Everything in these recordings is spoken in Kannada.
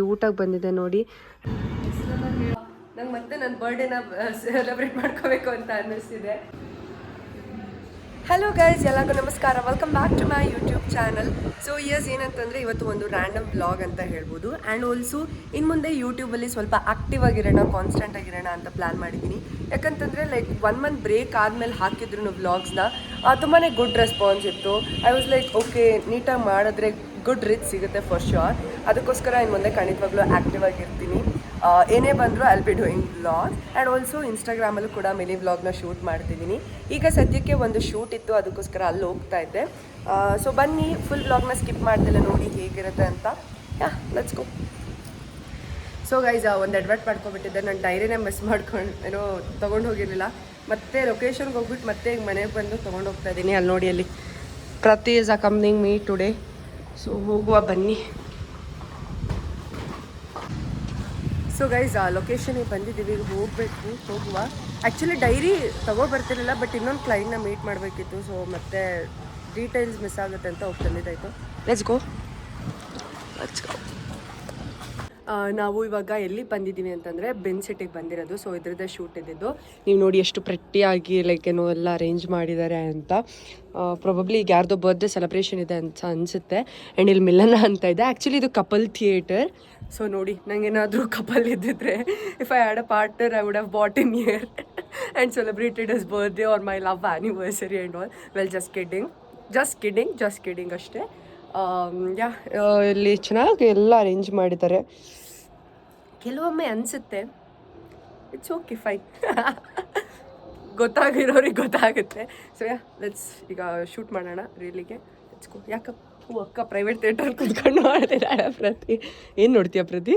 ಕ್ಯೂಟಾಗಿ ಬಂದಿದೆ ನೋಡಿ. ನಂಗೆ ಮತ್ತೆ ನನ್ನ ಬರ್ಡೇನ ಸೆಲೆಬ್ರೇಟ್ ಮಾಡ್ಕೋಬೇಕು ಅಂತ ಅನ್ನಿಸ್ತಿದೆ. ಹಲೋ ಗೈಸ್ ಎಲ್ಲರಿಗೂ ನಮಸ್ಕಾರ. Welcome back to my YouTube channel so years ಏನಂತಂದರೆ ಇವತ್ತು ಒಂದು ರ್ಯಾಂಡಮ್ ಬ್ಲಾಗ್ ಅಂತ ಹೇಳ್ಬೋದು. ಆ್ಯಂಡ್ ಆಲ್ಸೋ ಇನ್ನು ಮುಂದೆ ಯೂಟ್ಯೂಬಲ್ಲಿ ಸ್ವಲ್ಪ ಆ್ಯಕ್ಟಿವ್ ಆಗಿರೋಣ ಕಾನ್ಸ್ಟೆಂಟ್ ಆಗಿರೋಣ ಅಂತ ಪ್ಲ್ಯಾನ್ ಮಾಡಿದ್ದೀನಿ. ಯಾಕಂತಂದರೆ ಲೈಕ್ ಒನ್ ಮಂತ್ ಬ್ರೇಕ್ ಆದಮೇಲೆ ಹಾಕಿದ್ರು ವ್ಲಾಗ್ಸ್ನ ತುಂಬಾ ಗುಡ್ ರೆಸ್ಪಾನ್ಸ್ ಇತ್ತು. ಐ ವಾಸ್ ಲೈಕ್ ಓಕೆ ನೀಟಾಗಿ ಮಾಡಿದ್ರೆ ಗುಡ್ ರಿಚ್ ಸಿಗುತ್ತೆ ಫಾರ್ ಶ್ಯೂರ್ ಅದಕ್ಕೋಸ್ಕರ ಇನ್ನು ಮುಂದೆ ಖಂಡಿತವಾಗ್ಲೂ ಆ್ಯಕ್ಟಿವ್ ಆಗಿರ್ತೀನಿ. ಏನೇ ಬಂದರೂ I'll be doing vlog and also ಇನ್ಸ್ಟಾಗ್ರಾಮಲ್ಲೂ ಕೂಡ ಮಿನಿ ವ್ಲಾಗ್ನ ಶೂಟ್ ಮಾಡ್ತಿದ್ದೀನಿ. ಈಗ ಸದ್ಯಕ್ಕೆ ಒಂದು ಶೂಟ್ ಇತ್ತು, ಅದಕ್ಕೋಸ್ಕರ ಅಲ್ಲಿ ಹೋಗ್ತಾ ಇದ್ದೆ. ಸೊ ಬನ್ನಿ ಫುಲ್ ವ್ಲಾಗ್ನ ಸ್ಕಿಪ್ ಮಾಡ್ತಿಲ್ಲ ನೋಡಿ ಹೇಗಿರುತ್ತೆ ಅಂತ. Yeah let's go so guys ಒಂದು ಅಡ್ವರ್ಟ್ ಮಾಡ್ಕೊಬಿಟ್ಟಿದ್ದೆ ನಾನು ಡೈರಿನೇ ಮಿಸ್ ಮಾಡ್ಕೊಂಡು, ಏನೋ ತೊಗೊಂಡು ಹೋಗಿರಲಿಲ್ಲ. ಮತ್ತೆ ಲೊಕೇಶನ್ಗೆ ಹೋಗ್ಬಿಟ್ಟು ಮತ್ತೆ ಈಗ ಮನೆಗೆ ಬಂದು ತೊಗೊಂಡು ಹೋಗ್ತಾ ಇದ್ದೀನಿ. ಅಲ್ಲಿ ನೋಡಿ ಅಲ್ಲಿ, Prathi is a coming me today so ಹೋಗುವ ಬನ್ನಿ. ಸೊ ಗೈಸ್ ಆ ಲೊಕೇಶನಿಗೆ ಬಂದಿದ್ದೀವಿ, ಈಗ ಹೋಗಬೇಕು, ಹೋಗುವ. ಆ್ಯಕ್ಚುಲಿ ಡೈರಿ ತಗೋ ಬರ್ತಿರಲಿಲ್ಲ ಬಟ್ ಇನ್ನೊಂದು ಕ್ಲೈಂಟ್ನ ಮೀಟ್ ಮಾಡಬೇಕಿತ್ತು. ಸೊ ಮತ್ತೆ ಡೀಟೇಲ್ಸ್ ಮಿಸ್ ಆಗುತ್ತೆ ಅಂತ ಹೋಗಿ ತಂದಿದ್ದಾಯಿತು. ಲೆಟ್ಸ್ ಗೋ ಲೆಟ್ಸ್ ಗೋ ನಾವು ಇವಾಗ ಎಲ್ಲಿ ಬಂದಿದ್ದೀವಿ ಅಂತಂದರೆ ಬೆನ್ ಸಿಟಿಗೆ ಬಂದಿರೋದು. ಸೊ ಇದ್ರದ್ದೇ ಶೂಟ್ ಇದ್ದಿದ್ದು. ನೀವು ನೋಡಿ ಎಷ್ಟು ಪ್ರೆಟ್ಟಿಯಾಗಿ ಲೈಕ್ ಏನೋ ಎಲ್ಲ ಅರೇಂಜ್ ಮಾಡಿದ್ದಾರೆ ಅಂತ. ಪ್ರೊಬಬ್ಲಿ ಈಗ ಯಾರ್ದೋ ಬರ್ತ್ಡೇ ಸೆಲೆಬ್ರೇಷನ್ ಇದೆ ಅಂತ ಅನಿಸುತ್ತೆ. ಆ್ಯಂಡ್ ಇಲ್ಲಿ ಮಿಲನ ಅಂತ ಇದೆ. ಆ್ಯಕ್ಚುಲಿ ಇದು ಕಪಲ್ ಥಿಯೇಟರ್ ಸೊ ನೋಡಿ ನನಗೇನಾದರೂ ಕಪಲ್ ಇದ್ದಿದ್ರೆ if I had a partner I would have bought in year and celebrated us birthday or my love anniversary and all well just kidding just kidding just kidding ಅಷ್ಟೇ. ಯಾ ಇಲ್ಲಿ ಚೆನ್ನಾಗಿ ಎಲ್ಲ ಅರೇಂಜ್ ಮಾಡಿದ್ದಾರೆ. ಕೆಲವೊಮ್ಮೆ ಅನಿಸುತ್ತೆ ಇಟ್ಸ್ ಓಕೆ ಫೈನ್ ಗೊತ್ತಾಗಿರೋರಿಗೆ ಗೊತ್ತಾಗುತ್ತೆ. ಸೊ ಯಾ ಲೆಟ್ಸ್ ಈಗ ಶೂಟ್ ಮಾಡೋಣ ರೀಲಿಗೆ ಲೆಟ್ಸ್ ಗೋ ಯಾಕಪ್ಪ? ಅಕ್ಕ ಪ್ರೈವೇಟ್ ಥಿಯೇಟರ್ ಕುತ್ಕೊಂಡು ಮಾಡ್ತಿದ್ದಾಳೆ ಪ್ರತಿ. ಏನು ನೋಡ್ತೀಯ Prathi?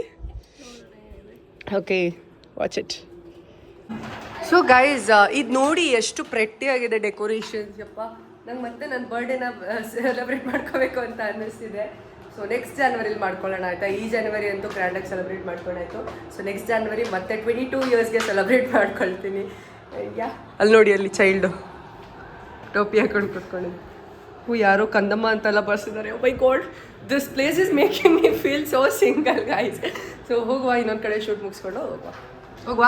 Okay watch it so guys ಇದು ನೋಡಿ ಎಷ್ಟು ಪ್ರೆಟ್ಟಿಯಾಗಿದೆ ಡೆಕೋರೇಷನ್ಸ್ ಯಪ್ಪ. ನಂಗೆ ಮತ್ತೆ ನನ್ನ ಬರ್ಡೇನ ಸೆಲೆಬ್ರೇಟ್ ಮಾಡ್ಕೋಬೇಕು ಅಂತ ಅನ್ನಿಸ್ತಿದೆ. ಸೊ ನೆಕ್ಸ್ಟ್ ಜಾನ್ವರಿಲಿ ಮಾಡ್ಕೊಳ್ಳೋಣ ಆಯಿತಾ? ಈ ಜನವರಿ ಅಂತೂ ಗ್ರ್ಯಾಂಡಾಗಿ ಸೆಲೆಬ್ರೇಟ್ ಮಾಡ್ಕೊಂಡಾಯ್ತು ಸೊ ನೆಕ್ಸ್ಟ್ ಜಾನ್ವರಿ ಮತ್ತೆ ಟ್ವೆಂಟಿ ಟೂ ಇಯರ್ಸ್ಗೆ ಸೆಲೆಬ್ರೇಟ್ ಮಾಡ್ಕೊಳ್ತೀನಿ. ಯಾ ಅಲ್ಲಿ ನೋಡಿ, ಅಲ್ಲಿ ಚೈಲ್ಡು ಟೋಪಿ ಹಾಕೊಂಡು ಕೂತ್ಕೊಂಡಿದ್ದು ಹೂ ಯಾರೋ ಕಂದಮ್ಮ ಅಂತೆಲ್ಲ ಬರ್ಸಿದ್ದಾರೆ. By gold this place is making me feel so single guys so ಹೋಗುವ, ಇನ್ನೊಂದು ಕಡೆ ಶೂಟ್ ಮುಗಿಸ್ಕೊಂಡು ಹೋಗುವ. ಹೋಗುವ.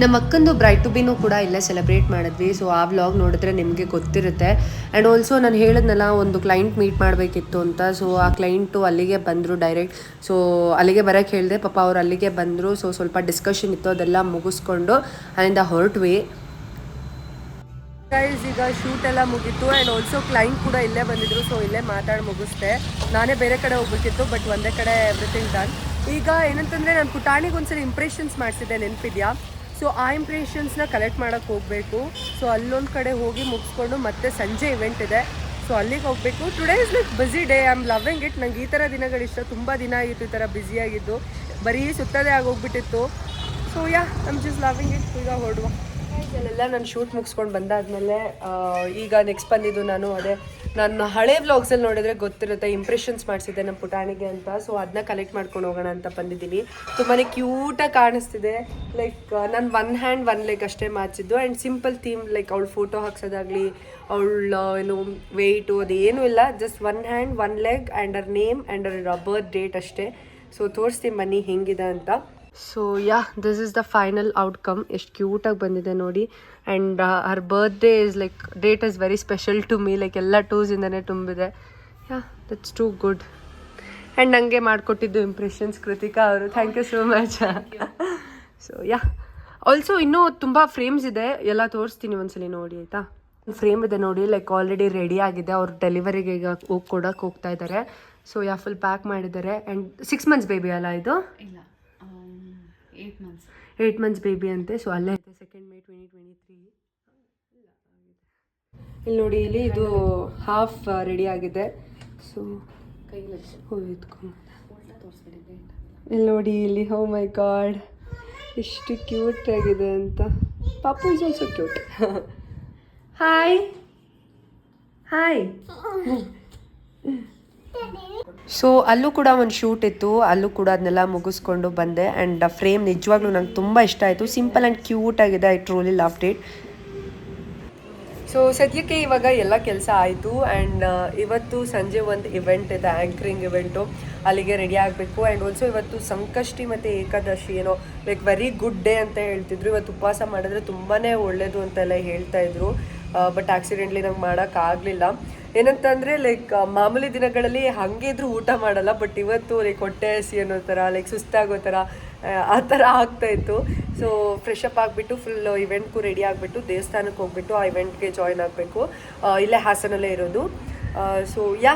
ನಮ್ಮ ಅಕ್ಕಂದು ಬ್ರೈಟ್ ಟು ಬಿನೂ ಕೂಡ ಇಲ್ಲೇ ಸೆಲೆಬ್ರೇಟ್ ಮಾಡಿದ್ವಿ. ಸೊ ಆ ವ್ಲಾಗ್ ನೋಡಿದ್ರೆ ನಿಮಗೆ ಗೊತ್ತಿರುತ್ತೆ. ಆ್ಯಂಡ್ ಆಲ್ಸೋ ನಾನು ಹೇಳಿದ್ನಲ್ಲ, ಒಂದು ಕ್ಲೈಂಟ್ ಮೀಟ್ ಮಾಡಬೇಕಿತ್ತು ಅಂತ. ಸೊ ಆ ಕ್ಲೈಂಟು ಅಲ್ಲಿಗೆ ಬಂದರು ಡೈರೆಕ್ಟ್ ಸೊ ಅಲ್ಲಿಗೆ ಬರೋಕ್ಕೆ ಹೇಳಿದೆ, ಪಾಪ ಅವ್ರು ಅಲ್ಲಿಗೆ ಬಂದರು. ಸೊ ಸ್ವಲ್ಪ ಡಿಸ್ಕಷನ್ ಇತ್ತು, ಅದೆಲ್ಲ ಮುಗಿಸ್ಕೊಂಡು ಅಲ್ಲಿಂದ ಹೊರಟ್ವಿ ಗೈಸ್ ಈಗ ಶೂಟ್ ಎಲ್ಲ ಮುಗೀತು ಆ್ಯಂಡ್ ಆಲ್ಸೋ ಕ್ಲೈಂಟ್ ಕೂಡ ಇಲ್ಲೇ ಬಂದಿದ್ರು ಸೊ ಇಲ್ಲೇ ಮಾತಾಡಿ ಮುಗಿಸ್ದೆ. ನಾನೇ ಬೇರೆ ಕಡೆ ಹೋಗ್ಬೇಕಿತ್ತು ಬಟ್ ಒಂದೇ ಕಡೆ ಎವ್ರಿಥಿಂಗ್ ಡನ್ ಈಗ ಏನಂತಂದರೆ ನಾನು ಪುಟಾಣಿಗೆ ಒಂದ್ಸರಿ ಇಂಪ್ರೆಷನ್ಸ್ ಮಾಡಿಸಿದ್ದೆ, ನೆನಪಿದ್ಯಾ? ಸೊ ಆ ಇಂಪ್ರೆಷನ್ಸ್ನ ಕಲೆಕ್ಟ್ ಮಾಡೋಕ್ಕೆ ಹೋಗಬೇಕು. ಸೊ ಅಲ್ಲೊಂದು ಕಡೆ ಹೋಗಿ ಮುಗಿಸ್ಕೊಂಡು ಮತ್ತೆ ಸಂಜೆ ಇವೆಂಟ್ ಇದೆ. ಸೊ ಅಲ್ಲಿಗೆ ಹೋಗ್ಬೇಕು. Today is like busy day I am loving it ನಂಗೆ ಈ ಥರ ದಿನಗಳಿಷ್ಟ. ತುಂಬ ದಿನ ಆಗಿತ್ತು ಈ ಥರ ಬ್ಯುಸಿಯಾಗಿದ್ದು ಬರೀ ಸುತ್ತದೇ ಆಗೋಗ್ಬಿಟ್ಟಿತ್ತು. So yeah I'm just loving it ಈಗ ಹೊರಡುವ. ಇದೆಲ್ಲ ನಾನು ಶೂಟ್ ಮುಗಿಸ್ಕೊಂಡು ಬಂದಾದ್ಮೇಲೆ ಈಗ ನೆಕ್ಸ್ಟ್ ಬಂದಿದ್ದು ನಾನು ಅದೇ, ನನ್ನ ಹಳೆ ವ್ಲಾಗ್ಸಲ್ಲಿ ನೋಡಿದ್ರೆ ಗೊತ್ತಿರುತ್ತೆ ಇಂಪ್ರೆಷನ್ಸ್ ಮಾಡಿಸಿದ್ದೆ ನಮ್ಮ ಪುಟಾಣಿಗೆ ಅಂತ. ಸೊ ಅದನ್ನ ಕಲೆಕ್ಟ್ ಮಾಡ್ಕೊಂಡು ಹೋಗೋಣ ಅಂತ ಬಂದಿದ್ದೀನಿ. ತುಂಬಾ ಕ್ಯೂಟಾಗಿ ಕಾಣಿಸ್ತಿದೆ. ಲೈಕ್ ನಾನು ಒನ್ ಹ್ಯಾಂಡ್ ಒನ್ ಲೆಗ್ ಅಷ್ಟೇ ಮಾಡಿಸಿದ್ದು. ಆ್ಯಂಡ್ ಸಿಂಪಲ್ ಥೀಮ್ ಲೈಕ್ ಅವಳು ಫೋಟೋ ಹಾಕ್ಸೋದಾಗಲಿ, ಅವಳ ಏನು ವೆಯ್ಟು ಅದೇನೂ ಇಲ್ಲ. Just one hand one leg and her name and her birth date ಅಷ್ಟೇ. ಸೊ ತೋರಿಸ್ತೀನಿ ಬನ್ನಿ ಹೆಂಗಿದೆ ಅಂತ. So yeah this is the final outcome ಎಷ್ಟು ಕ್ಯೂಟಾಗಿ ಬಂದಿದೆ ನೋಡಿ. And her birthday is like date is very special to me like ಎಲ್ಲ ಟೂಸಿಂದನೇ ತುಂಬಿದೆ. Yeah that's too good and ನನಗೆ ಮಾಡಿಕೊಟ್ಟಿದ್ದು ಇಂಪ್ರೆಷನ್ಸ್ ಕೃತಿಕಾ ಅವರು. Thank you so much so yeah also ಇನ್ನೂ ತುಂಬ ಫ್ರೇಮ್ಸ್ ಇದೆ. ಎಲ್ಲ ತೋರಿಸ್ತೀನಿ ಒಂದ್ಸಲಿ ನೋಡಿ, ಆಯಿತಾ? ಫ್ರೇಮ್ ಇದೆ ನೋಡಿ. ಲೈಕ್ ಆಲ್ರೆಡಿ ರೆಡಿ ಆಗಿದೆ. ಅವ್ರು ಡೆಲಿವರಿಗೆ ಈಗ ಹೋಗಿ ಕೊಡೋಕೆ ಹೋಗ್ತಾ ಇದ್ದಾರೆ ಸೊ ಯಾ ಫುಲ್ ಪ್ಯಾಕ್ ಮಾಡಿದ್ದಾರೆ. ಆ್ಯಂಡ್ ಸಿಕ್ಸ್ ಮಂತ್ಸ್ ಬೇಬಿ ಅಲ್ಲ ಇದು? ಇಲ್ಲ. Eight months eight months baby ಅಂತೆ ಸೊ ಅಲ್ಲೇ ಇದೆ second May twenty twenty three ಇಲ್ಲಿ ನೋಡಿ ಇಲ್ಲಿ ಇದು ಹಾಫ್ ರೆಡಿ ಆಗಿದೆ. ಸೊ ಇಲ್ಲಿ ನೋಡಿ ಇಲ್ಲಿ ಹೋ ಮೈ ಗಾಡ್ ಎಷ್ಟು ಕ್ಯೂಟ್ ಆಗಿದೆ ಅಂತ. ಪಾಪು is also cute hi hi so ಅಲ್ಲೂ ಕೂಡ ಒಂದು ಶೂಟ್ ಇತ್ತು. ಅಲ್ಲೂ ಕೂಡ ಅದನ್ನೆಲ್ಲ ಮುಗಿಸ್ಕೊಂಡು ಬಂದೆ. ಆ್ಯಂಡ್ ಫ್ರೇಮ್ ನಿಜವಾಗ್ಲೂ ನಂಗೆ ತುಂಬ ಇಷ್ಟ ಆಯಿತು. ಸಿಂಪಲ್ ಆ್ಯಂಡ್ ಕ್ಯೂಟ್ ಆಗಿದೆ. I truly love it so ಸದ್ಯಕ್ಕೆ ಇವಾಗ ಎಲ್ಲ ಕೆಲಸ ಆಯಿತು. ಆ್ಯಂಡ್ ಇವತ್ತು ಸಂಜೆ ಒಂದು ಇವೆಂಟ್ ಇದೆ. ಆ್ಯಂಕರಿಂಗ್ ಇವೆಂಟು ಅಲ್ಲಿಗೆ ರೆಡಿ ಆಗಬೇಕು. ಆ್ಯಂಡ್ ಆಲ್ಸೋ ಇವತ್ತು ಸಂಕಷ್ಟಿ ಮತ್ತು ಏಕಾದಶಿ ಏನೋ ಲೈಕ್ ವೆರಿ ಗುಡ್ ಡೇ ಅಂತ ಹೇಳ್ತಿದ್ರು. ಇವತ್ತು ಉಪವಾಸ ಮಾಡಿದ್ರೆ ತುಂಬಾ ಒಳ್ಳೆಯದು ಅಂತೆಲ್ಲ ಹೇಳ್ತಾ ಇದ್ರು. ಬಟ್ ಆಕ್ಸಿಡೆಂಟ್ಲಿ ನಂಗೆ ಮಾಡೋಕ್ಕಾಗಲಿಲ್ಲ ಏನಂತಂದರೆ ಲೈಕ್ ಮಾಮೂಲಿ ದಿನಗಳಲ್ಲಿ ಹಾಗೆ ಇದ್ರೂ ಊಟ ಮಾಡಲ್ಲ ಬಟ್ ಇವತ್ತು ಲೈಕ್ ಹೊಟ್ಟೆ ಹಸಿ ಅನ್ನೋ ಥರ ಲೈಕ್ ಸುಸ್ತಾಗೋ ಥರ ಆ, ಥರ ಆಗ್ತಾ ಇತ್ತು. ಸೊ ಫ್ರೆಶ್ ಅಪ್ ಆಗಿಬಿಟ್ಟು ಫುಲ್ ಇವೆಂಟ್ಗೂ ರೆಡಿ ಆಗಿಬಿಟ್ಟು ದೇವಸ್ಥಾನಕ್ಕೆ ಹೋಗ್ಬಿಟ್ಟು ಆ ಇವೆಂಟ್ಗೆ ಜಾಯ್ನ್ ಆಗಬೇಕು. ಇಲ್ಲೇ ಹಾಸನಲ್ಲೇ ಇರೋದು. So yeah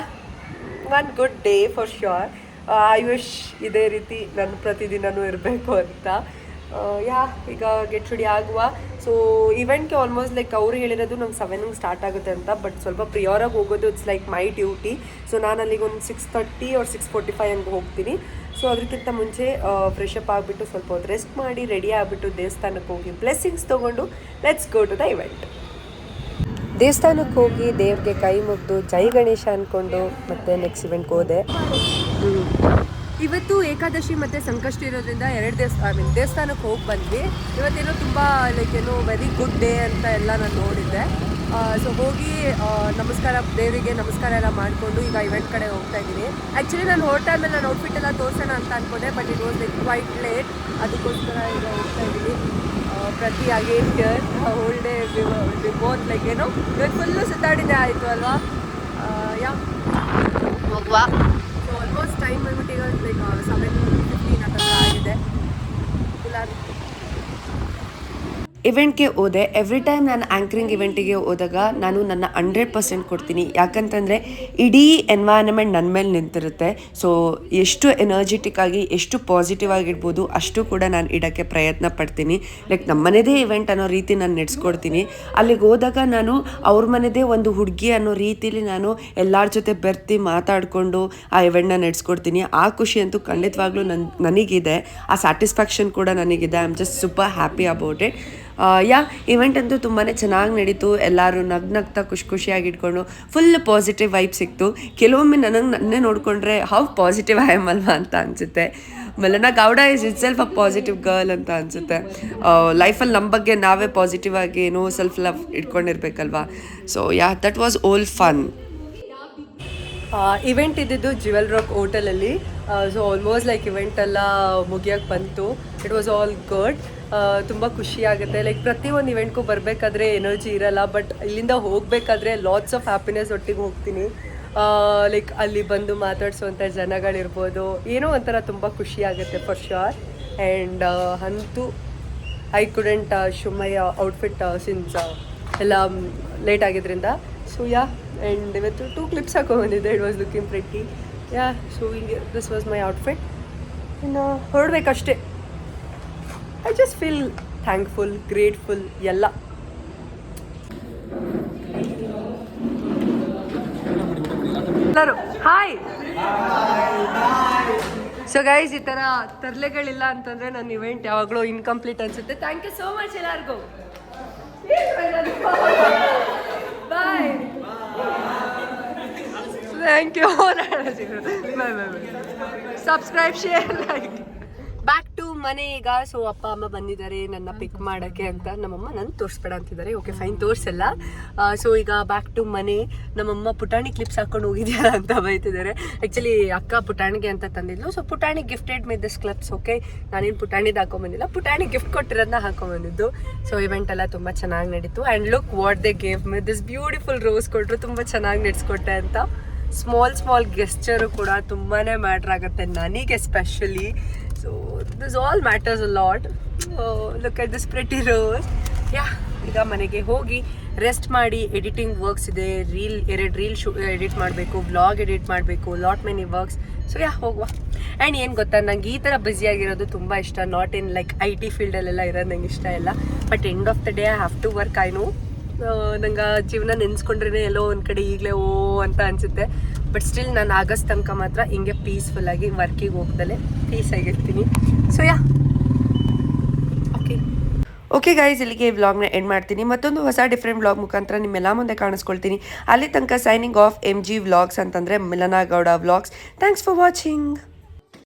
one good day for sure I wish ಇದೇ ರೀತಿ ನಾನು ಪ್ರತಿದಿನವೂ ಇರಬೇಕು ಅಂತ. ಯಾ ಈಗ ಗೆಟ್ ರೆಡಿ ಆಗುವ. ಸೊ ಇವೆಂಟ್ಗೆ ಆಲ್ಮೋಸ್ಟ್ ಲೈಕ್ ಅವ್ರು ಹೇಳಿರೋದು ನಂಗೆ ಸೆವೆನ್ಗೆ ಸ್ಟಾರ್ಟ್ ಆಗುತ್ತೆ ಅಂತ ಬಟ್ ಸ್ವಲ್ಪ ಪ್ರಿಯರಾಗಿ ಹೋಗೋದು it's like my duty so ನಾನು ಅಲ್ಲಿಗೆ ಒಂದು six thirty or six forty five ಹಂಗೆ ಹೋಗ್ತೀನಿ. ಸೊ ಅದಕ್ಕಿಂತ ಮುಂಚೆ ಫ್ರೆಶ್ ಅಪ್ ಆಗಿಬಿಟ್ಟು ಸ್ವಲ್ಪ ಹೊತ್ತು ರೆಸ್ಟ್ ಮಾಡಿ ರೆಡಿ ಆಗಿಬಿಟ್ಟು ದೇವಸ್ಥಾನಕ್ಕೆ ಹೋಗಿ ಬ್ಲೆಸ್ಸಿಂಗ್ಸ್ ತೊಗೊಂಡು let's go to the event ದೇವಸ್ಥಾನಕ್ಕೆ ಹೋಗಿ ದೇವ್ರಿಗೆ ಕೈ ಮುಗ್ದು ಜೈ ಗಣೇಶ ಅಂದ್ಕೊಂಡು ಮತ್ತೆ ನೆಕ್ಸ್ಟ್ ಇವೆಂಟ್ಗೆ ಹೋದೆ. ಇವತ್ತು ಏಕಾದಶಿ ಮತ್ತು ಸಂಕಷ್ಟ ಇರೋದ್ರಿಂದ ಎರಡು ದೇವಸ್ಥಾನ ಐ ಮೀನ್ ದೇವಸ್ಥಾನಕ್ಕೆ ಹೋಗಿ ಬಂದ್ವಿ. ಇವತ್ತೇನೋ ತುಂಬ ಲೈಕ್ ಏನೋ ವೆರಿ ಗುಡ್ ಡೇ ಅಂತ ಎಲ್ಲ ನಾನು ನೋಡಿದ್ದೆ. ಸೊ ಹೋಗಿ ನಮಸ್ಕಾರ ದೇವರಿಗೆ ನಮಸ್ಕಾರ ಎಲ್ಲ ಮಾಡಿಕೊಂಡು ಈಗ ಇವೆಂಟ್ ಕಡೆ ಹೋಗ್ತಾ ಇದ್ದೀನಿ. ಆ್ಯಕ್ಚುಲಿ ನಾನು ಹೊರ ಟೈಮಲ್ಲಿ ನಾನು ಔಟ್ಫಿಟ್ ಎಲ್ಲ ತೋರಿಸೋಣ ಅಂತ ಅನ್ಕೊಂಡೆ but it was like quite late ಅದಕ್ಕೋಸ್ಕರ ಈಗ ಹೋಗ್ತಾ ಇದ್ದೀನಿ. ಪ್ರತಿ again year whole day both like ಏನೋ, ಇವತ್ತು ಫುಲ್ಲು ಸುತ್ತಾಡಿದೆ ಆಯಿತು ಅಲ್ವಾ? ಯಾ? ಹೋಗುವ. ಆಲ್ಮೋಸ್ಟ್ ಟೈಮ್ ಬಂದ್ಬಿಟ್ಟು ಈಗ ಲೈಕ್ ಸೆವೆನ್ ಫಿಫ್ಟೀನ್ ಆ ಆಗಿದೆ. ಗುಲಾಬಿ ಇವೆಂಟ್ಗೆ ಹೋದೆ. ಎವ್ರಿ ಟೈಮ್ ನಾನು ಆ್ಯಂಕರಿಂಗ್ ಇವೆಂಟಿಗೆ ಹೋದಾಗ ನಾನು ನನ್ನ ಹಂಡ್ರೆಡ್ ಪರ್ಸೆಂಟ್ ಕೊಡ್ತೀನಿ. ಯಾಕಂತಂದರೆ ಇಡೀ ಎನ್ವೈರನ್ಮೆಂಟ್ ನನ್ನ ಮೇಲೆ ನಿಂತಿರುತ್ತೆ. ಸೊ ಎಷ್ಟು ಎನರ್ಜೆಟಿಕ್ ಆಗಿ, ಎಷ್ಟು ಪಾಸಿಟಿವ್ ಆಗಿರ್ಬೋದು, ಅಷ್ಟು ಕೂಡ ನಾನು ಇಡೋಕ್ಕೆ ಪ್ರಯತ್ನ ಪಡ್ತೀನಿ. ಲೈಕ್ ನಮ್ಮನೇದೇ ಇವೆಂಟ್ ಅನ್ನೋ ರೀತಿ ನಾನು ನಡೆಸ್ಕೊಡ್ತೀನಿ. ಅಲ್ಲಿಗೆ ಹೋದಾಗ ನಾನು ಅವ್ರ ಮನೆದೇ ಒಂದು ಹುಡುಗಿ ಅನ್ನೋ ರೀತಿಲಿ ನಾನು ಎಲ್ಲರ ಜೊತೆ ಬೆರ್ತಿ ಮಾತಾಡಿಕೊಂಡು ಆ ಇವೆಂಟ್ನ ನಡೆಸ್ಕೊಡ್ತೀನಿ. ಆ ಖುಷಿ ಅಂತೂ ಖಂಡಿತವಾಗ್ಲೂ ನನ್ನ ನನಗಿದೆ. ಆ ಸ್ಯಾಟಿಸ್ಫ್ಯಾಕ್ಷನ್ ಕೂಡ ನನಗಿದೆ. I am just super happy about it yeah event ಅಂತೂ ತುಂಬಾ ಚೆನ್ನಾಗಿ ನಡೀತು. ಎಲ್ಲರೂ ನಗ್ ನಗ್ತಾ ಖುಷಿ ಖುಷಿಯಾಗಿ ಇಟ್ಕೊಂಡು ಫುಲ್ ಪಾಸಿಟಿವ್ ವೈಬ್ ಸಿಕ್ತು. ಕೆಲವೊಮ್ಮೆ ನನಗೆ ನನ್ನೇ ನೋಡಿಕೊಂಡ್ರೆ ಹೌ ಪಾಸಿಟಿವ್ ಐ ಎಂ ಅಲ್ವಾ ಅಂತ ಅನಿಸುತ್ತೆ. Melana Gowda is it self a positive girl ಅಂತ ಅನಿಸುತ್ತೆ. ಲೈಫಲ್ಲಿ ನಮ್ಮ ಬಗ್ಗೆ ನಾವೇ ಪಾಸಿಟಿವ್ ಆಗಿ ಏನೋ self love ಇಟ್ಕೊಂಡಿರ್ಬೇಕಲ್ವಾ so yeah that was all fun event ಇದ್ದಿದ್ದು ಜುವೆಲ್ ರಾಕ್ ಹೋಟೆಲಲ್ಲಿ ಸೊ ಆಲ್ಮೋಸ್ಟ್ ಲೈಕ್ ಇವೆಂಟ್ ಎಲ್ಲ ಮುಗಿಯೋಕ್ಕೆ ಬಂತು. ಇಟ್ ವಾಸ್ ಆಲ್ ಗುಡ್ ತುಂಬ ಖುಷಿ ಆಗುತ್ತೆ. ಲೈಕ್ ಒಂದು ಇವೆಂಟ್ಗೂ ಬರಬೇಕಾದ್ರೆ ಎನರ್ಜಿ ಇರಲ್ಲ ಬಟ್ ಇಲ್ಲಿಂದ ಹೋಗಬೇಕಾದ್ರೆ ಲಾಟ್ಸ್ ಆಫ್ ಹ್ಯಾಪಿನೆಸ್ ಒಟ್ಟಿಗೆ ಹೋಗ್ತೀನಿ. ಲೈಕ್ ಅಲ್ಲಿ ಬಂದು ಮಾತಾಡಿಸುವಂಥ ಜನಗಳಿರ್ಬೋದು. ಏನೋ ಒಂಥರ ತುಂಬ ಖುಷಿ ಆಗುತ್ತೆ ಫಾರ್ ಶ್ಯೂರ್ ಆ್ಯಂಡ್ ಅಂತೂ I couldn't show my outfit since ಎಲ್ಲ ಲೇಟ್ ಆಗಿದ್ರಿಂದ. ಸೊ ಯಾ ಆ್ಯಂಡ್ ಇವತ್ತು two clips ಹಾಕೊಂಡ್ಬಂದಿದ್ದೆ it was looking pretty yeah so ಹಿಂಗೆ ದಿಸ್ ವಾಸ್ ಮೈ ಔಟ್ಫಿಟ್ ಇನ್ನು, ಹೊರಡ್ಬೇಕಷ್ಟೇ. I just feel thankful grateful ಎಲ್ಲ ಎಲ್ಲರೂ ಹಾಯ್ ಸೊ ಗೈಸ್ ಈ ಥರ ತರಲೆಗಳಿಲ್ಲ ಅಂತಂದರೆ ನನ್ನ ಇವೆಂಟ್ ಯಾವಾಗಲೂ ಇನ್ಕಂಪ್ಲೀಟ್ ಅನಿಸುತ್ತೆ. ಥ್ಯಾಂಕ್ ಯು ಸೋ ಮಚ್ ಎಲ್ಲರಿಗೂ. Bye thank you bye bye subscribe share like back to ಮನೆ ಈಗ. ಸೊ ಅಪ್ಪ, ಅಮ್ಮ ಬಂದಿದ್ದಾರೆ ನನ್ನ ಪಿಕ್ ಮಾಡೋಕ್ಕೆ ಅಂತ ನಮ್ಮಮ್ಮ ನನ್ನ ತೋರಿಸ್ಬೇಡ ಅಂತಿದ್ದಾರೆ. ಓಕೆ ಫೈನ್ ತೋರಿಸಲ್ಲ. ಸೊ ಈಗ ಬ್ಯಾಕ್ ಟು ಮನೆ. ನಮ್ಮಮ್ಮ ಪುಟಾಣಿ ಕ್ಲಿಪ್ಸ್ ಹಾಕೊಂಡು ಹೋಗಿದ್ಯಾ ಅಂತ ಬೈತಿದ್ದಾರೆ. ಆ್ಯಕ್ಚುಲಿ ಅಕ್ಕ ಪುಟಾಣಿಗೆ ಅಂತ ತಂದಿದ್ಲು. ಸೊ ಪುಟಾಣಿ gifted me this clips okay ನಾನೇನು ಪುಟಾಣಿದು ಹಾಕೊಂಬಂದಿಲ್ಲ ಪುಟಾಣಿ ಗಿಫ್ಟ್ ಕೊಟ್ಟಿರೋದನ್ನ ಹಾಕೊಂಬಂದಿದ್ದು ಸೊ ಇವೆಂಟ್ ಎಲ್ಲ ತುಂಬ ಚೆನ್ನಾಗಿ ನಡೀತು. And look what they gave me this beautiful rose ಕೊಟ್ಟರು ತುಂಬ ಚೆನ್ನಾಗಿ ನಡೆಸ್ಕೊಟ್ಟೆ ಅಂತ. ಸ್ಮಾಲ್ ಸ್ಮಾಲ್ ಗೆಸ್ಚರು ಕೂಡ ತುಂಬಾ ಮ್ಯಾಟ್ರ್ ಆಗುತ್ತೆ ನನಗೆ especially so this all matters a lot look at this pretty rose yeah ಈಗ ಮನೆಗೆ ಹೋಗಿ ರೆಸ್ಟ್ ಮಾಡಿ ಎಡಿಟಿಂಗ್ ವರ್ಕ್ಸ್ ಇದೆ. ರೀಲ್ ಎರಡು ರೀಲ್ ಶೂ ಎಡಿಟ್ ಮಾಡಬೇಕು ವ್ಲಾಗ್ ಎಡಿಟ್ ಮಾಡಬೇಕು lot many works so yeah ಹೋಗುವ. ಆ್ಯಂಡ್ ಏನು ಗೊತ್ತಾ, ನಂಗೆ ಈ ಥರ ಬ್ಯುಸಿಯಾಗಿರೋದು ತುಂಬ ಇಷ್ಟ. Not in like I T ಫೀಲ್ಡಲ್ಲೆಲ್ಲ ಇರೋದು ನಂಗೆ ಇಷ್ಟ ಇಲ್ಲ. But end of the day I have to work I know ನಂಗೆ ಜೀವನ ನೆನೆಸ್ಕೊಂಡ್ರೇ ಎಲ್ಲೋ ಒಂದು ಕಡೆ ಈಗಲೇ ಓ ಅಂತ ಅನಿಸುತ್ತೆ. ಬಟ್ ಸ್ಟಿಲ್ ನಾನು ಆಗಸ್ಟ್ ತನಕ ಮಾತ್ರ ಹಿಂಗೆ ಪೀಸ್ಫುಲ್ಲಾಗಿ ವರ್ಕಿಗೆ ಹೋಗ್ದಲೆ ಪೀಸಾಗಿರ್ತೀನಿ so yeah okay okay guys ಇಲ್ಲಿಗೆ ಈ ವ್ಲಾಗ್ನ ಎಂಡ್ ಮಾಡ್ತೀನಿ. ಮತ್ತೊಂದು ಹೊಸ ಡಿಫ್ರೆಂಟ್ ವ್ಲಾಗ್ ಮುಖಾಂತರ ನಿಮ್ಮೆಲ್ಲ ಮುಂದೆ ಕಾಣಿಸ್ಕೊಳ್ತೀನಿ. ಅಲ್ಲಿ ತನಕ signing off M G vlogs ಅಂತಂದರೆ Milana Gowda vlogs thanks for watching